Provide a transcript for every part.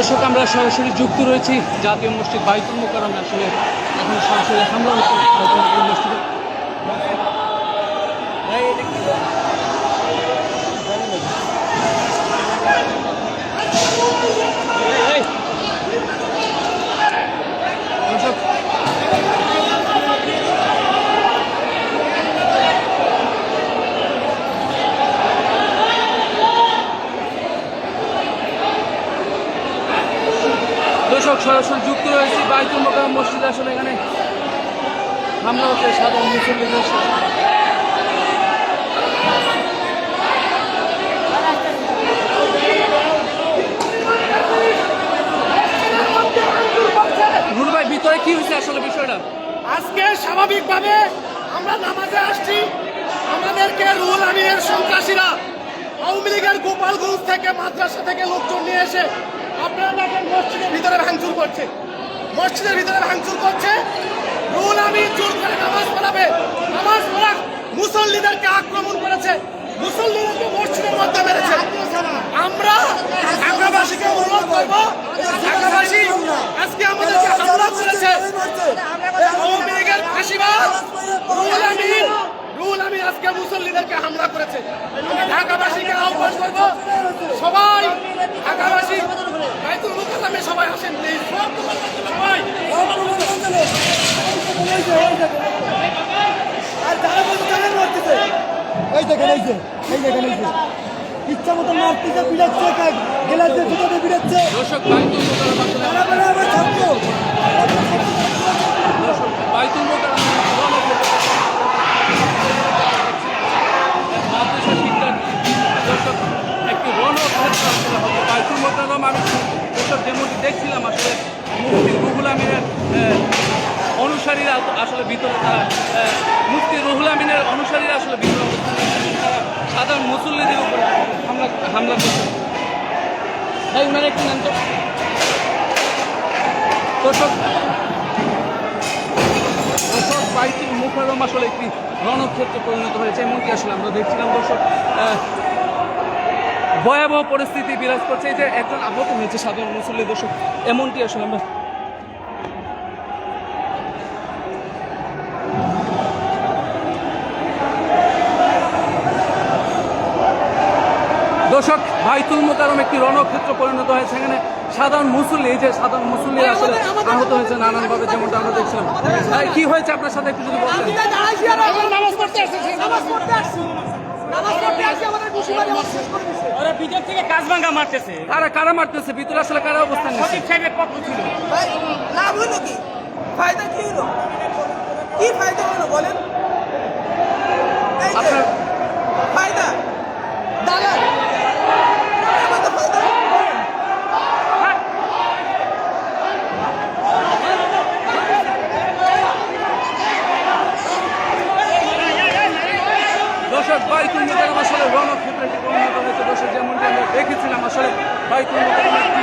দর্শক, আমরা সরাসরি যুক্ত রয়েছি। জাতীয় মসজিদ বাইতুল মোকারম আসলে এখন সরাসরি হামলা হচ্ছে। মসজিদে দর্শক সরাসরি যুক্ত রয়েছি। বাইতুল মোকাররম মসজিদ আসলে এখানে হামলা হচ্ছে সাধারণ সাথে। রুল ভাই, ভিতরে কি হয়েছে আসলে বিষয়টা? আজকে স্বাভাবিকভাবে আমরা নামাজে আসছি। আমাদেরকে আমিনের সন্ত্রাসীরা আওয়ামী লীগের গোপালগঞ্জ থেকে মাদ্রাসা থেকে লোকজন নিয়ে এসে আপনারা দেখেন মসজিদের ভিতরে ভাঙচুর করছে। মসজিদের ভিতরে ভাঙচুর করছে। রুহুল আমি জোর করে নামাজ পড়াবে। নামাজ পড়া মুসল্লিদেরকে আক্রমণ করেছে। মুসল্লিদেরকে মসজিদের মধ্যে মেরেছে। আমরা ঢাকাবাসীকে অনুরোধ করব, ঢাকাবাসী আজকে আমাদেরকে হামলা করেছে আওয়ামী লীগের ফাঁসিবাদ রুহুল আমিন রুহুল আমিন আজকে মুসল্লিদেরকে হামলা করেছে আমি ঢাকাবাসীকে আহ্বান করব সবাই ঢাকাবাসী বাইতুল মুকাররমে সবাই আসেন প্লিজ সবাই আর যারা বলছে তাদের মারতেছে এই দেখেন এই যে এই দেখেন এই যে। ইচ্ছা মতো মারতেছে বিড়াচ্ছে গেলাস দিয়ে জুতোতে বিড়াচ্ছে। দর্শক বাইতুল মোকাররম আসলে তারা বলে আমার ছাত্র। দর্শক বাইতুল অনুসারীরা আসলে ভিতরে তারা মুফতি রুহুল আমিনের অনুসারীরা আসলে ভিতরে তারা সাধারণ মুসল্লিদের উপর হামলা হামলা করছে ভাই উনার একটু নেন তো। দর্শক বাইতুল মুখারম আসলে একটি রণক্ষেত্রে পরিণত হয়েছে, এমনকি আসলে আমরা দেখছিলাম দর্শক ভয়াবহ পরিস্থিতি বিরাজ করছে। এই যে একজন আহত হয়েছে সাধারণ মুসল্লি দর্শক, এমনটি আসলে আমরা দর্শক বাইতুল মোকারম একটি রণক্ষেত্র পরিণত হয়েছে। এখানে সাধারণ মুসল্লি এই যে সাধারণ মুসল্লি আসলে আহত হয়েছে নানানভাবে যেমনটা আমরা দেখছিলাম। কি হয়েছে আপনার সাথে একটু যদি করে কারা কারা মারতেছে? ভিতরে আসলে কারা অবস্থান নিচ্ছে সচিব সাহেবের পক্ষ ছিল। ভাই লাভ হলো কি? ফায়দা কি হলো? কি ফায়দা হলো বলেন? আপনার ফায়দা। দর্শক বাইতুল মোকারম আসলে রণক্ষেত্রে একটি পরিণত হয়েছে। দর্শক যেমনটি আমরা দেখেছিলাম, আসলে মোকারম একটি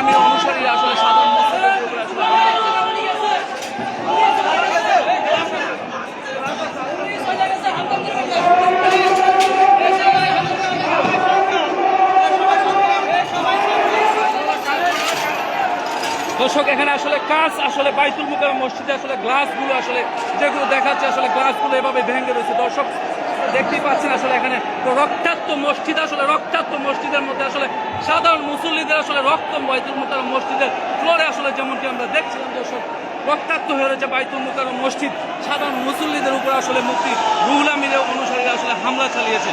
আমি অনুসারী আসলে দর্শক, এখানে আসলে কাজ আসলে বাইতুল মুখের মসজিদে আসলে গ্লাসগুলো আসলে যেগুলো দেখাচ্ছে, আসলে গ্লাসগুলো এভাবে ভেঙে রয়েছে। দর্শক দেখতেই পাচ্ছেন আসলে এখানে রক্তাক্ত মসজিদ, আসলে রক্তাক্ত মসজিদের মধ্যে আসলে সাধারণ মুসল্লিদের আসলে রক্ত বাইতুল মোতার মসজিদের ফ্লোরে আসলে যেমনটি আমরা দেখছিলাম, দর্শক, রক্তাক্ত হয়ে রয়েছে বাইতুল মুকাররম মসজিদ। সাধারণ মুসল্লিদের উপর আসলে মুক্তি রুহুল আমিরের অনুসারীরা আসলে হামলা চালিয়েছে।